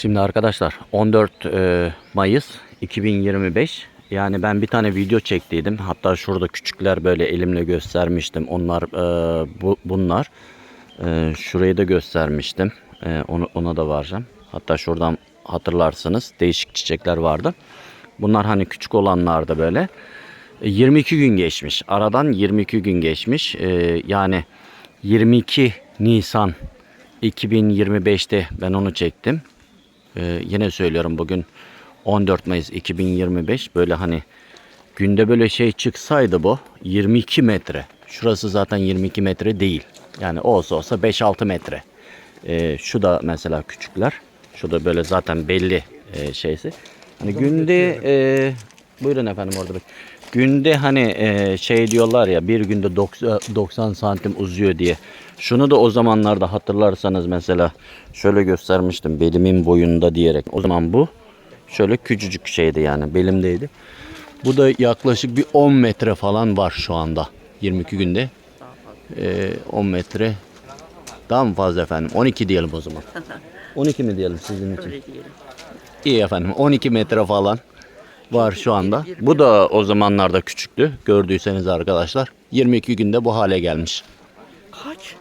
Şimdi arkadaşlar 14 e, Mayıs 2025 yani ben bir tane video çektiydim. Hatta şurada küçükler böyle elimle göstermiştim. Onlar e, bu, bunlar. E, şurayı da göstermiştim. Onu, ona da varacağım. Hatta şuradan hatırlarsınız değişik çiçekler vardı. Bunlar hani küçük olanlar da böyle. E, 22 gün geçmiş. Aradan 22 gün geçmiş. Yani 22 Nisan 2025'te ben onu çektim. Ee, yine söylüyorum bugün 14 Mayıs 2025 böyle hani günde böyle şey çıksaydı bu 22 metre. Şurası zaten 22 metre değil. Yani olsa olsa 5-6 metre. Ee, şu da mesela küçükler. Şu da böyle zaten belli e, şeysi. Hani günde e, buyurun efendim orada bir. Günde hani e, şey diyorlar ya bir günde 90, 90 santim uzuyor diye. Şunu da o zamanlarda hatırlarsanız mesela şöyle göstermiştim belimin boyunda diyerek. O zaman bu şöyle küçücük şeydi yani belimdeydi. Bu da yaklaşık bir 10 metre falan var şu anda. 22 günde. E, 10 metre. Daha mı fazla efendim? 12 diyelim o zaman. 12 mi diyelim sizin için? Öyle diyelim. İyi efendim 12 metre falan var şu anda. Bu da o zamanlarda küçüktü gördüyseniz arkadaşlar. 22 günde bu hale gelmiş. Kaç?